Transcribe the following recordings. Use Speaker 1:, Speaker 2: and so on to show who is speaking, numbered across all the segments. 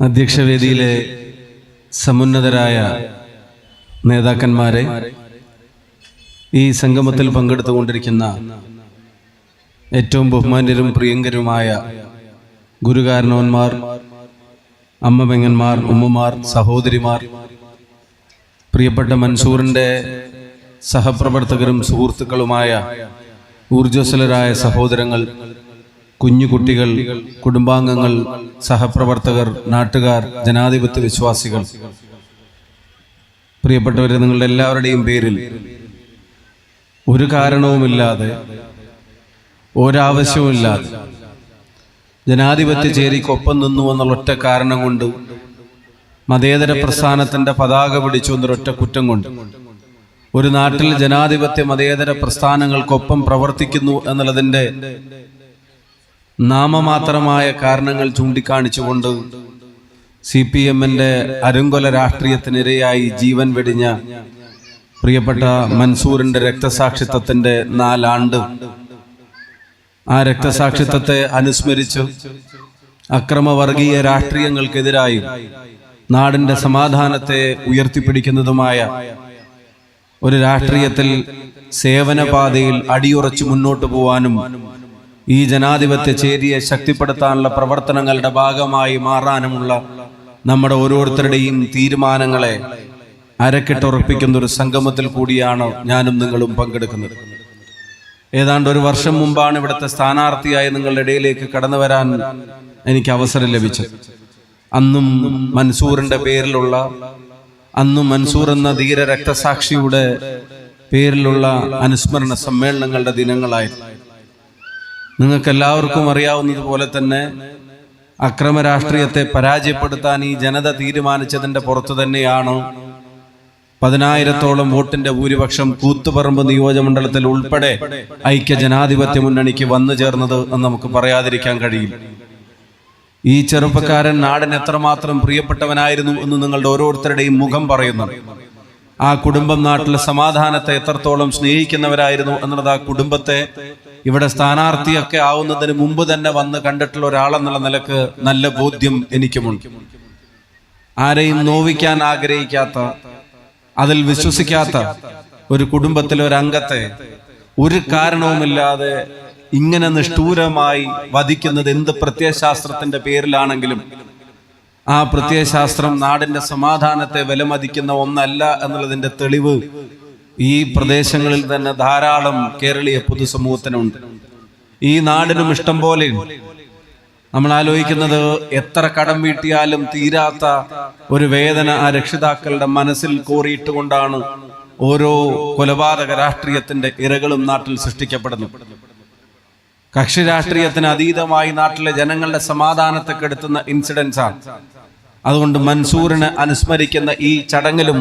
Speaker 1: അധ്യക്ഷവേദിയിലെ സമുന്നതരായ നേതാക്കന്മാരെ ഈ സംഗമത്തിൽ പങ്കെടുത്തുകൊണ്ടിരിക്കുന്ന ഏറ്റവും ബഹുമാന്യരും പ്രിയങ്കരുമായ ഗുരുകാരണവന്മാർ അമ്മമെങ്ങന്മാർ ഉമ്മമാർ സഹോദരിമാർ പ്രിയപ്പെട്ട മൻസൂറിന്റെ സഹപ്രവർത്തകരും സുഹൃത്തുക്കളുമായ ഊർജസ്വലരായ സഹോദരങ്ങൾ കുഞ്ഞുകുട്ടികൾ കുടുംബാംഗങ്ങൾ സഹപ്രവർത്തകർ നാട്ടുകാർ ജനാധിപത്യ വിശ്വാസികൾ. പ്രിയപ്പെട്ടവരെ നിങ്ങളുടെ എല്ലാവരുടെയും പേരിൽ ഒരു കാരണവുമില്ലാതെ ഒരാവശ്യവുമില്ലാതെ ജനാധിപത്യ ചേരിക്കൊപ്പം നിന്നു എന്നുള്ള ഒറ്റ കാരണം കൊണ്ട് മതേതര പ്രസ്ഥാനത്തിന്റെ പതാക പിടിച്ചു എന്നൊരൊറ്റ കുറ്റം കൊണ്ട്. ഒരു നാട്ടിൽ ജനാധിപത്യ മതേതര പ്രസ്ഥാനങ്ങൾക്കൊപ്പം പ്രവർത്തിക്കുന്നു എന്നുള്ളതിന്റെ നാമമാത്രമായ കാരണങ്ങൾ ചൂണ്ടിക്കാണിച്ചുകൊണ്ട് സി പി എമ്മിന്റെ അരുങ്കൊല രാഷ്ട്രീയത്തിനിരയായി ജീവൻ വെടിഞ്ഞ പ്രിയപ്പെട്ട മൻസൂറിന്റെ രക്തസാക്ഷിത്വത്തിന്റെ നാലാണ്ട് ആ രക്തസാക്ഷിത്വത്തെ അനുസ്മരിച്ച് അക്രമവർഗീയ രാഷ്ട്രീയങ്ങൾക്കെതിരായി നാടിന്റെ സമാധാനത്തെ ഉയർത്തിപ്പിടിക്കുന്നതുമായ ഒരു രാഷ്ട്രീയത്തിൽ സേവനപാതയിൽ അടിയുറച്ചു മുന്നോട്ട് പോവാനും ഈ ജനാധിപത്യ ചേരിയെ ശക്തിപ്പെടുത്താനുള്ള പ്രവർത്തനങ്ങളുടെ ഭാഗമായി മാറാനുമുള്ള നമ്മുടെ ഓരോരുത്തരുടെയും തീരുമാനങ്ങളെ അരക്കിട്ടുറപ്പിക്കുന്ന ഒരു സംഗമത്തിൽ കൂടിയാണ് ഞാനും നിങ്ങളും പങ്കെടുക്കുന്നത്. ഏതാണ്ട് ഒരു വർഷം മുമ്പാണ് ഇവിടുത്തെ സ്ഥാനാർത്ഥിയായി നിങ്ങളുടെ ഇടയിലേക്ക് കടന്നു വരാൻ എനിക്ക് അവസരം ലഭിച്ചത്. അന്നും മൻസൂറിന്റെ പേരിലുള്ള അന്നും മൻസൂർ എന്ന ധീര രക്തസാക്ഷിയുടെ പേരിലുള്ള അനുസ്മരണ സമ്മേളനങ്ങളുടെ ദിനങ്ങളായിരുന്നു നിങ്ങൾക്ക് എല്ലാവർക്കും അറിയാവുന്നതുപോലെ തന്നെ അക്രമ രാഷ്ട്രീയത്തെ പരാജയപ്പെടുത്താൻ ഈ ജനത തീരുമാനിച്ചതിന്റെ പുറത്തു തന്നെയാണ് പതിനായിരത്തോളം വോട്ടിന്റെ ഭൂരിപക്ഷം കൂത്തുപറമ്പ് നിയോജകമണ്ഡലത്തിൽ ഉൾപ്പെടെ ഐക്യ ജനാധിപത്യ മുന്നണിക്ക് വന്നു ചേർന്നത് എന്ന് നമുക്ക് പറയാതിരിക്കാൻ കഴിയും. ഈ ചെറുപ്പക്കാരൻ നാടൻ എത്രമാത്രം പ്രിയപ്പെട്ടവനായിരുന്നു എന്ന് നിങ്ങളുടെ ഓരോരുത്തരുടെയും മുഖം പറയുന്നു. ആ കുടുംബം നാട്ടിലെ സമാധാനത്തെ എത്രത്തോളം സ്നേഹിക്കുന്നവരായിരുന്നു എന്നുള്ളത് ആ കുടുംബത്തെ ഇവിടെ സ്ഥാനാർത്ഥിയൊക്കെ ആവുന്നതിന് മുമ്പ് തന്നെ വന്ന് കണ്ടിട്ടുള്ള ഒരാളെന്നുള്ള നിലയ്ക്ക് നല്ല ബോധ്യം എനിക്കുമുണ്ട്. ആരെയും നോവിക്കാൻ ആഗ്രഹിക്കാത്ത അതിൽ വിശ്വസിക്കാത്ത ഒരു കുടുംബത്തിലെ ഒരു അംഗത്തെ ഒരു കാരണവുമില്ലാതെ ഇങ്ങനെ നിഷ്ഠൂരമായി വധിക്കുന്നത് എന്ത് പ്രത്യയശാസ്ത്രത്തിന്റെ പേരിലാണെങ്കിലും ആ പ്രത്യയശാസ്ത്രം നാടിന്റെ സമാധാനത്തെ വിലമതിക്കുന്ന ഒന്നല്ല എന്നുള്ളതിന്റെ തെളിവ് ഈ പ്രദേശങ്ങളിൽ തന്നെ ധാരാളം കേരളീയ പൊതുസമൂഹത്തിനുണ്ട്. ഈ നാടിനും ഇഷ്ടം പോലെ നമ്മൾ ആലോചിക്കുന്നത് എത്ര കടം വീട്ടിയാലും തീരാത്ത ഒരു വേദന ആ രക്ഷിതാക്കളുടെ മനസ്സിൽ കോറിയിട്ടുകൊണ്ടാണ് ഓരോ കൊലപാതക രാഷ്ട്രീയത്തിന്റെ ഇരകളും നാട്ടിൽ സൃഷ്ടിക്കപ്പെടുന്നു കക്ഷി രാഷ്ട്രീയത്തിന് അതീതമായി നാട്ടിലെ ജനങ്ങളുടെ സമാധാനത്തെ കെടുത്തുന്ന ഇൻസിഡൻസാണ് അതുകൊണ്ട് മൻസൂറിനെ അനുസ്മരിക്കുന്ന ഈ ചടങ്ങിലും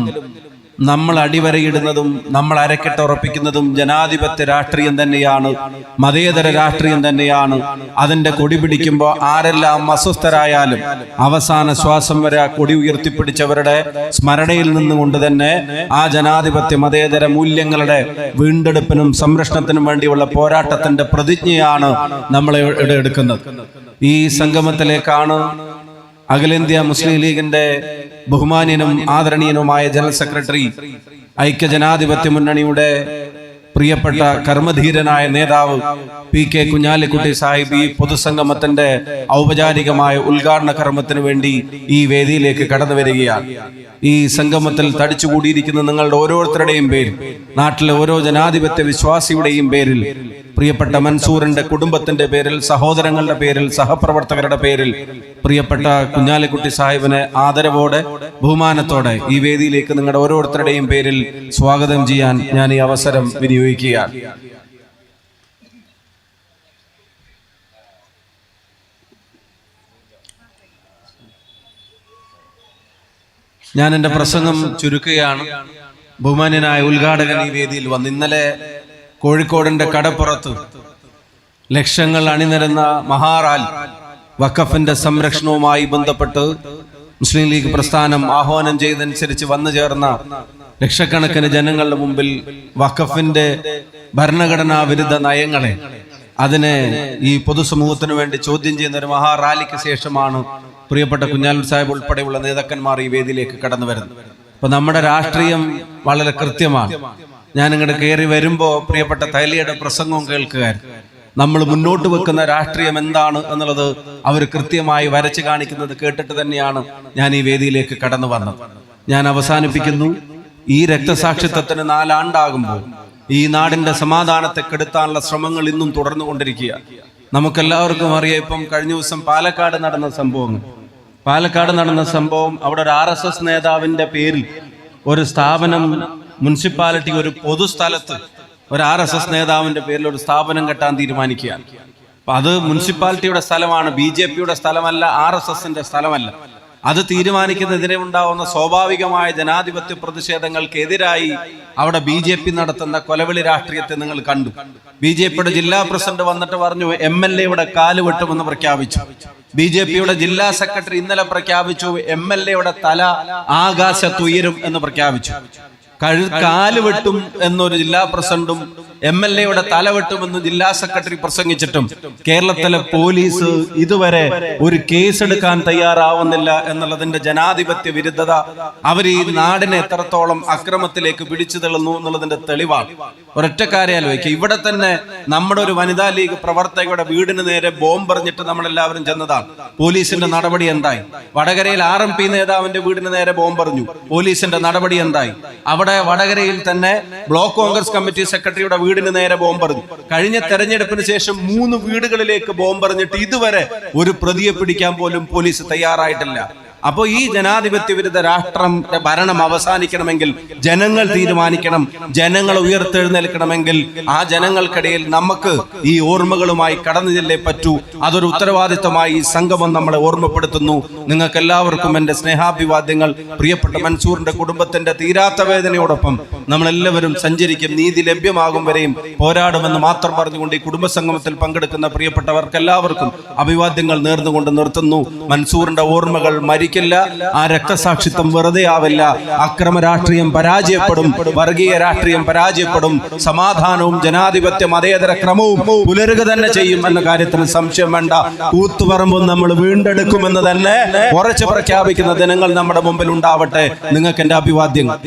Speaker 1: നമ്മൾ അടിവരയിടുന്നതും നമ്മൾ അരക്കെട്ടുറപ്പിക്കുന്നതും ജനാധിപത്യ രാഷ്ട്രീയം തന്നെയാണ്. മതേതര രാഷ്ട്രീയം തന്നെയാണ്. അതിന്റെ കൊടി പിടിക്കുമ്പോൾ ആരെല്ലാം അസ്വസ്ഥരായാലും അവസാന ശ്വാസം വരെ ആ കൊടി ഉയർത്തിപ്പിടിച്ചവരുടെ സ്മരണയിൽ നിന്നുകൊണ്ട് തന്നെ ആ ജനാധിപത്യ മതേതര മൂല്യങ്ങളുടെ വീണ്ടെടുപ്പിനും സംരക്ഷണത്തിനും വേണ്ടിയുള്ള പോരാട്ടത്തിന്റെ പ്രതിജ്ഞയാണ് നമ്മൾ എടുക്കുന്നത്. ഈ സംഗമത്തിലേക്കാണ് അഖിലേന്ത്യാ മുസ്ലിം ലീഗിന്റെ ബഹുമാന്യനും ആദരണീയനുമായ ജനറൽ സെക്രട്ടറി ഐക്യ ജനാധിപത്യ മുന്നണിയുടെ പ്രിയപ്പെട്ട കർമ്മധീരനായ നേതാവ് പി കെ കുഞ്ഞാലിക്കുട്ടി സാഹിബ് ഈ പൊതുസംഗമത്തിന്റെ ഔപചാരികമായ ഉദ്ഘാടന കർമ്മത്തിന് വേണ്ടി ഈ വേദിയിലേക്ക് കടന്നു വരികയാണ്. ഈ സംഗമത്തിൽ തടിച്ചുകൂടിയിരിക്കുന്ന നിങ്ങളുടെ ഓരോരുത്തരുടെയും പേരിൽ നാട്ടിലെ ഓരോ ജനാധിപത്യ വിശ്വാസിയുടെയും പേരിൽ പ്രിയപ്പെട്ട മൻസൂറിന്റെ കുടുംബത്തിന്റെ പേരിൽ സഹോദരങ്ങളുടെ പേരിൽ സഹപ്രവർത്തകരുടെ പേരിൽ പ്രിയപ്പെട്ട കുഞ്ഞാലിക്കുട്ടി സാഹിബിനെ ആദരവോടെ ബഹുമാനത്തോടെ ഈ വേദിയിലേക്ക് നിങ്ങളുടെ ഓരോരുത്തരുടെയും പേരിൽ സ്വാഗതം ചെയ്യാൻ ഞാൻ ഈ അവസരം വിനിയോഗിക്കുകയാണ്. ഞാൻ എന്റെ പ്രസംഗം ചുരുക്കുകയാണ്. ബഹുമാന്യനായ ഉദ്ഘാടകൻ ഈ വേദിയിൽ വന്ന് ഇന്നലെ കോഴിക്കോടിന്റെ കടപ്പുറത്ത് ലക്ഷങ്ങൾ അണിനിരന്ന മഹാറാൽ വഖഫിന്റെ സംരക്ഷണവുമായി ബന്ധപ്പെട്ട് മുസ്ലിം ലീഗ് പ്രസ്ഥാനം ആഹ്വാനം ചെയ്തനുസരിച്ച് വന്നു ചേർന്ന ലക്ഷക്കണക്കിന് ജനങ്ങളുടെ മുമ്പിൽ വഖഫിന്റെ ഭരണഘടനാ വിരുദ്ധ നയങ്ങളെ അതിനെ ഈ പൊതുസമൂഹത്തിന് വേണ്ടി ചോദ്യം ചെയ്യുന്ന ഒരു മഹാറാലിക്ക് ശേഷമാണ് പ്രിയപ്പെട്ട കുഞ്ഞാലു സാഹിബ് ഉൾപ്പെടെയുള്ള നേതാക്കന്മാർ ഈ വേദിയിലേക്ക് കടന്നു വരുന്നത്. അപ്പൊ നമ്മുടെ രാഷ്ട്രീയം വളരെ കൃത്യമാണ്. ഞാൻ ഇങ്ങോട്ട് കയറി വരുമ്പോൾ പ്രിയപ്പെട്ട തൈലയുടെ പ്രസംഗവും കേൾക്കുകയായിരുന്നു നമ്മൾ മുന്നോട്ട് വെക്കുന്ന രാഷ്ട്രീയം എന്താണ് എന്നുള്ളത് അവർ കൃത്യമായി വരച്ചു കാണിക്കുന്നത് കേട്ടിട്ട് തന്നെയാണ് ഞാൻ ഈ വേദിയിലേക്ക് കടന്നു വന്നത്. ഞാൻ അവസാനിപ്പിക്കുന്നു. ഈ രക്തസാക്ഷിത്വത്തിന് നാലാണ്ടാകുമ്പോൾ ഈ നാടിന്റെ സമാധാനത്തെ കെടുത്താനുള്ള ശ്രമങ്ങൾ ഇന്നും തുടർന്നു കൊണ്ടിരിക്കുക നമുക്കെല്ലാവർക്കും അറിയാം ഇപ്പം കഴിഞ്ഞ ദിവസം പാലക്കാട് നടന്ന സംഭവങ്ങൾ പാലക്കാട് നടന്ന സംഭവം അവിടെ ഒരു ആർ നേതാവിന്റെ പേരിൽ ഒരു സ്ഥാപനം മുനിസിപ്പാലിറ്റി ഒരു പൊതുസ്ഥലത്ത് ഒരു ആർ എസ് എസ് നേതാവിന്റെ പേരിൽ ഒരു സ്ഥാപനം കെട്ടാൻ തീരുമാനിക്കുകയാണ്. അപ്പൊ അത് മുനിസിപ്പാലിറ്റിയുടെ സ്ഥലമാണ് ബി ജെ പിയുടെ സ്ഥലമല്ല ആർ എസ് എസിന്റെ സ്ഥലമല്ല. അത് തീരുമാനിക്കുന്നതിനെ ഉണ്ടാവുന്ന സ്വാഭാവികമായ ജനാധിപത്യ പ്രതിഷേധങ്ങൾക്കെതിരായി അവിടെ ബി ജെ പി നടത്തുന്ന കൊലവിളി രാഷ്ട്രീയത്തെ നിങ്ങൾ കണ്ടു. ബി ജെ പിയുടെ ജില്ലാ പ്രസിഡന്റ് വന്നിട്ട് പറഞ്ഞു എം എൽ എയുടെ കാൽ വെട്ടുമെന്ന് പ്രഖ്യാപിച്ചു. ബി ജെ പിയുടെ ജില്ലാ സെക്രട്ടറി ഇന്നലെ പ്രഖ്യാപിച്ചു എം എൽ എയുടെ തല ആകാശത്തുയരും എന്ന് പ്രഖ്യാപിച്ചു. കഴു കാൽ വെട്ടും എന്നൊരു ജില്ലാ പ്രസിഡന്റും എം എൽ എയുടെ തല വെട്ടുമെന്ന് ജില്ലാ സെക്രട്ടറി പ്രസംഗിച്ചിട്ടും കേരളത്തിലെ പോലീസ് ഇതുവരെ ഒരു കേസെടുക്കാൻ തയ്യാറാവുന്നില്ല എന്നുള്ളതിന്റെ ജനാധിപത്യ വിരുദ്ധത അവർ ഈ നാടിനെ എത്രത്തോളം അക്രമത്തിലേക്ക് പിടിച്ചു തള്ളുന്നു എന്നുള്ളതിന്റെ തെളിവാണ്. ഒരൊറ്റ കാര്യം ഇവിടെ തന്നെ നമ്മുടെ ഒരു വനിതാ ലീഗ് പ്രവർത്തകയുടെ വീടിന് നേരെ ബോംബെറിഞ്ഞിട്ട് നമ്മളെല്ലാവരും ചെന്നതാണ്. പോലീസിന്റെ നടപടി എന്തായി? വടകരയിൽ ആർ എം പി നേതാവിന്റെ വീടിന് നേരെ ബോംബെറിഞ്ഞു പോലീസിന്റെ നടപടി എന്തായി? അവിടെ വടകരയിൽ തന്നെ ബ്ലോക്ക് കോൺഗ്രസ് കമ്മിറ്റി സെക്രട്ടറിയുടെ വീടിന് നേരെ ബോംബെറിഞ്ഞു. കഴിഞ്ഞ തെരഞ്ഞെടുപ്പിന് ശേഷം മൂന്ന് വീടുകളിലേക്ക് ബോംബെറിഞ്ഞിട്ട് ഇതുവരെ ഒരു പ്രതിയെ പിടിക്കാൻ പോലും പോലീസ് തയ്യാറായിട്ടില്ല. അപ്പോൾ ഈ ജനാധിപത്യ വിരുദ്ധ രാഷ്ട്രം ഭരണം അവസാനിക്കണമെങ്കിൽ ജനങ്ങൾ തീരുമാനിക്കണം ജനങ്ങൾ ഉയർത്തെഴുന്നേൽക്കണമെങ്കിൽ ആ ജനങ്ങൾക്കിടയിൽ നമുക്ക് ഈ ഓർമ്മകളുമായി കടന്നു ചെല്ലേ പറ്റൂ. അതൊരു ഉത്തരവാദിത്തമായി ഈ സംഗമം നമ്മളെ ഓർമ്മപ്പെടുത്തുന്നു. നിങ്ങൾക്ക് എല്ലാവർക്കും എന്റെ സ്നേഹാഭിവാദ്യങ്ങൾ. പ്രിയപ്പെട്ട മൻസൂറിന്റെ കുടുംബത്തിന്റെ തീരാത്ത വേദനയോടൊപ്പം നമ്മളെല്ലാവരും സഞ്ചരിക്കും. നീതി ലഭ്യമാകും വരെയും പോരാടുമെന്ന് മാത്രം പറഞ്ഞുകൊണ്ട് ഈ കുടുംബസംഗമത്തിൽ പങ്കെടുക്കുന്ന പ്രിയപ്പെട്ടവർക്ക് എല്ലാവർക്കും അഭിവാദ്യങ്ങൾ നേർന്നുകൊണ്ട് നിർത്തുന്നു. മൻസൂറിന്റെ ഓർമ്മകൾ മരിക്കില്ല ആ രക്തസാക്ഷിത്വം വെറുതെ ആവില്ല. അക്രമ രാഷ്ട്രീയം പരാജയപ്പെടും. വർഗീയ രാഷ്ട്രീയം പരാജയപ്പെടും. സമാധാനവും ജനാധിപത്യ മതേതര ക്രമവും പുലരുക തന്നെ ചെയ്യും എന്ന കാര്യത്തിൽ സംശയം വേണ്ട. കൂത്തുപറമ്പും നമ്മൾ വീണ്ടെടുക്കുമെന്ന് തന്നെ ഉറച്ചു പ്രഖ്യാപിക്കുന്ന ദിനങ്ങൾ നമ്മുടെ മുമ്പിൽ ഉണ്ടാവട്ടെ. നിങ്ങൾക്ക് എന്റെ അഭിവാദ്യങ്ങൾ.